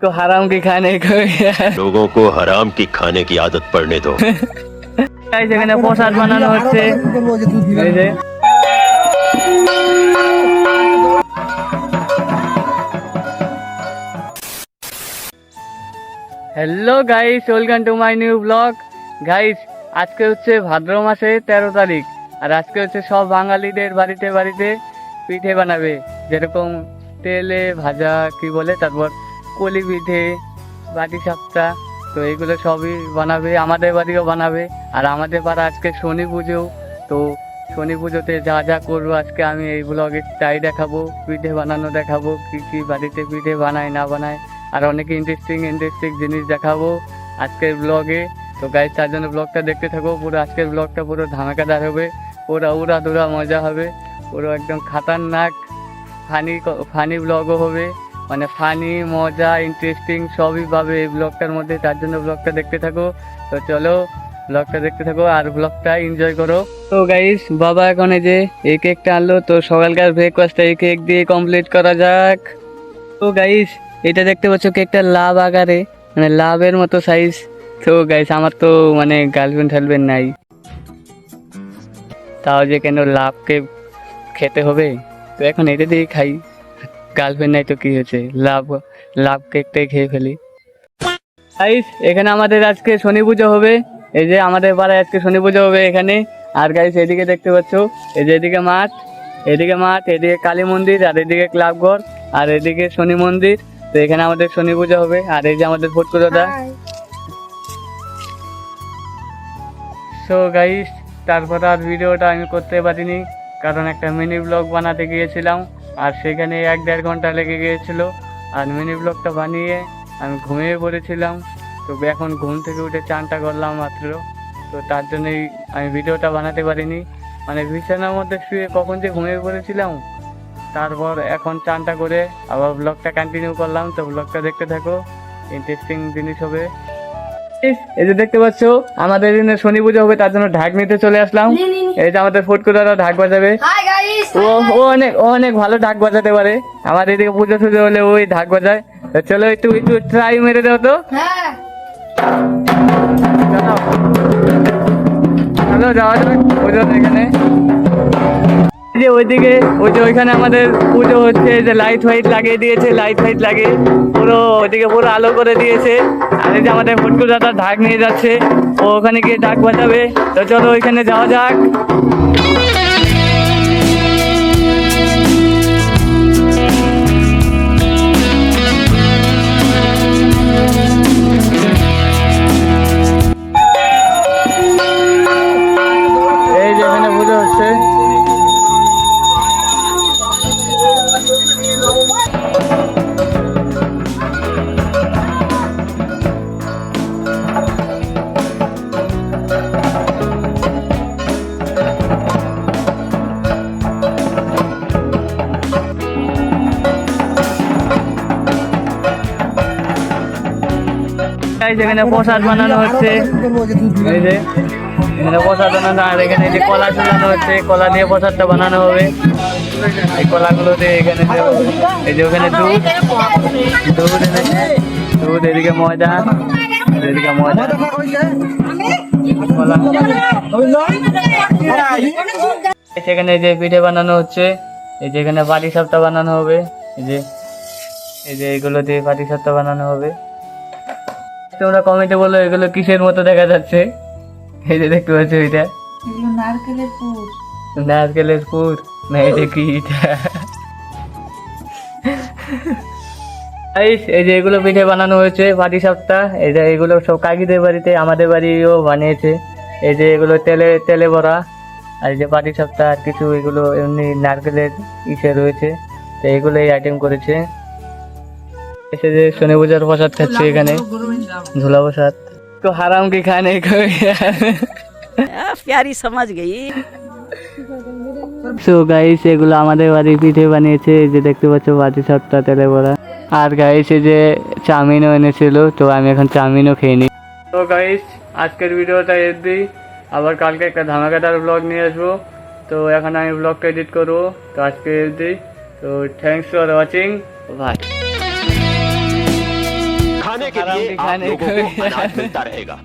को हराम की खाने को लोगों को हराम की खाने की आदत पड़ने दो গাইস এখানে প্রসাদ বানানো হচ্ছে এই যে hello guys welcome to my new blog guys আজকে হচ্ছে ভাদ্র মাসে তেরো তারিখ আর আজকে হচ্ছে সব বাঙালিদের বাড়িতে বাড়িতে পিঠে বানাবে যেরকম তেলে ভাজা কি বলে তারপর কলি পিঠে বাটি সাপটা, তো এগুলো সবই বানাবে, আমাদের বাড়িও বানাবে। আর আমাদের পাড়া আজকে শনি পুজো, তো শনি পুজোতে যা যা করব আজকে আমি এই ব্লগে তাই দেখাবো পিঠে বানানো দেখাবো, কী কী বাড়িতে পিঠে বানায়, না বানায়, আর অনেক ইন্টারেস্টিং ইন্টারেস্টিং জিনিস দেখাবো আজকের ব্লগে তো গাইজ তার জন্য ব্লগটা দেখতে থাকো, পুরো আজকের ব্লগটা পুরো ধামাকাদার হবে, পুরো উড়া দৌড়া মজা হবে, পুরো একদম খাতারনাক ফানি ফানি ব্লগও হবে। মানে ফানি মজা ইন্টারেস্টিং সবই পাবে এই ব্লগটার মধ্যে। তার জন্য ব্লগটা দেখতে থাকো। তো চলো ব্লগটা দেখতে থাকো আর ব্লগটা এনজয় করো। তো গাইস বাবা এখন এই যে এই কেকটা আনলো, তো সকালকার ব্রেকফাস্টটা এই কেক দিয়ে কমপ্লিট করা যাক। তো গাইস এটা দেখতে পাচ্ছ কেকটা লাভ আকারে মানে লাভের মতো সাইজ তো গাইস আমার তো মানে গার্লফ্রেন্ড টার্লফ্রেন্ড নাই। তাও যে কেন লাভকে খেতে হবে? তো এখন এটা দিয়ে খাই। গার্লফ্রেন্ড নাই তো কি হয়েছে? লাভ লাভ কেকটাই খেয়ে ফেলি। গাইস এখানে আমাদের আজকে শনি পুজো হবে। এই যে আমাদের পাড়ায় আজকে শনি পুজো হবে এখানে। আর গাইস এদিকে দেখতে পাচ্ছ এই যে এদিকে মাঠ এদিকে মাঠ এদিকে কালী মন্দির আর এদিকে ক্লাবঘর আর এদিকে শনি মন্দির। তো এখানে আমাদের শনি পুজো হবে। আর এই যে আমাদের ফুটকুলোটা সো গাইস তারপর আর ভিডিওটা আমি করতে পারিনি কারণ একটা মিনি ব্লগ বানাতে গিয়েছিলাম। আর সেখানে এক দেড় ঘণ্টা লেগে গিয়েছিল। আর মিনি ব্লগটা বানিয়ে আমি ঘুমিয়ে পড়েছিলাম। তো এখন ঘুম থেকে উঠে চানটা করলাম মাত্র। তো তার জন্যই আমি ভিডিওটা বানাতে পারিনি। মানে বিছানার মধ্যে শুয়ে কখন যে ঘুমিয়ে পড়েছিলাম তারপর এখন চানটা করে আবার ব্লগটা কন্টিনিউ করলাম। তো ব্লগটা দেখতে থাকো ইন্টারেস্টিং জিনিস হবে। এই যে দেখতে পাচ্ছ আমাদের শনি পুজো হবে তার জন্য ঢাক নিতে চলে আসলাম। এই যে আমাদের ফুটকুদারা ঢাক বাজাবে। ও ও অনেক ও অনেক ভালো ঢাক বাজাতে পারে। আমার এদিকে পুজো টুজো হলে ওই ঢাক বাজায়। তো চলো একটু একটু ট্রাই মেরে দাও তো। হ্যাঁ। চলো। যাওয়া যাক পুজো এখানে। যে ওইদিকে ওই যে ওইখানে আমাদের পুজো হচ্ছে যে লাইট ফাইট লাগিয়ে দিয়েছে লাইট ফাইট লাগিয়ে পুরো ওইদিকে পুরো আলো করে দিয়েছে। আর এই যে আমাদের ফুটকু দাদা ঢাক নিয়ে যাচ্ছে ও ওখানে গিয়ে ঢাক বাজাবে। তো চলো ওইখানে যাওয়া যাক। যে এখানে প্রসাদ বানানো হচ্ছে। এই যে এখানে প্রসাদ বানানো, আর এখানে যে কলা ঝুলানো হচ্ছে, কলা দিয়ে প্রসাদটা বানানো হবে। এই কলাগুলো দিয়ে এখানে এই যে ওখানে দুধ দুধ দুধ, এদিকে ময়দা এদিকে ময়দা। কলা। সেখানে যে পিঠে বানানো হচ্ছে, এই যে এখানে বাটি সাপটা বানানো হবে। এই যে এই যে এগুলো দিয়ে বাটি সাপটা বানানো হবে। তোমরা কমেন্টে বলো এগুলো কিসের মতো দেখা যাচ্ছে? এই যে দেখতে পাচ্ছ এটা। এগুলো নারকেলের পুর। নারকেলের পুর? না এটা কি এটা? এই যে এগুলো পিঠে বানানো হয়েছে সাপটা। এই যে এগুলো সব কাকিদের বাড়িতে আমাদের বাড়িও বানিয়েছে। এই যে এগুলো তেলে তেলে ভরা। আর এই যে পাটি সাপটা আর কিছু এগুলো এমনি নারকেলের ইসে রয়েছে। তো এগুলো এই আইটেম করেছে। এসে যে শনি পূজার প্রসাদ খাচ্ছে এখানে। ঝোলা প্রসাদ তো হারাম কি খানে को आ, प्यारी समझ गई সো গাইস এগুলো আমাদের বাড়ি পিঠে বানিয়েছে এই যে দেখতে পাচ্ছ বাটি সাতটা তেলে বড়া আর গাইস এই যে চাউমিনও এনেছিল তো আমি এখন চাউমিনও খেয়ে নিই তো গাইস আজকের ভিডিওটা এর দিই আবার কালকে একটা ধামাকাদার ব্লগ নিয়ে আসবো তো এখন আমি ব্লগটা এডিট করবো তো আজকে এর দিই তো থ্যাংকস ফর ওয়াচিং বাই दिखाने के लिए आप लोगों को अनाज मिलता रहेगा।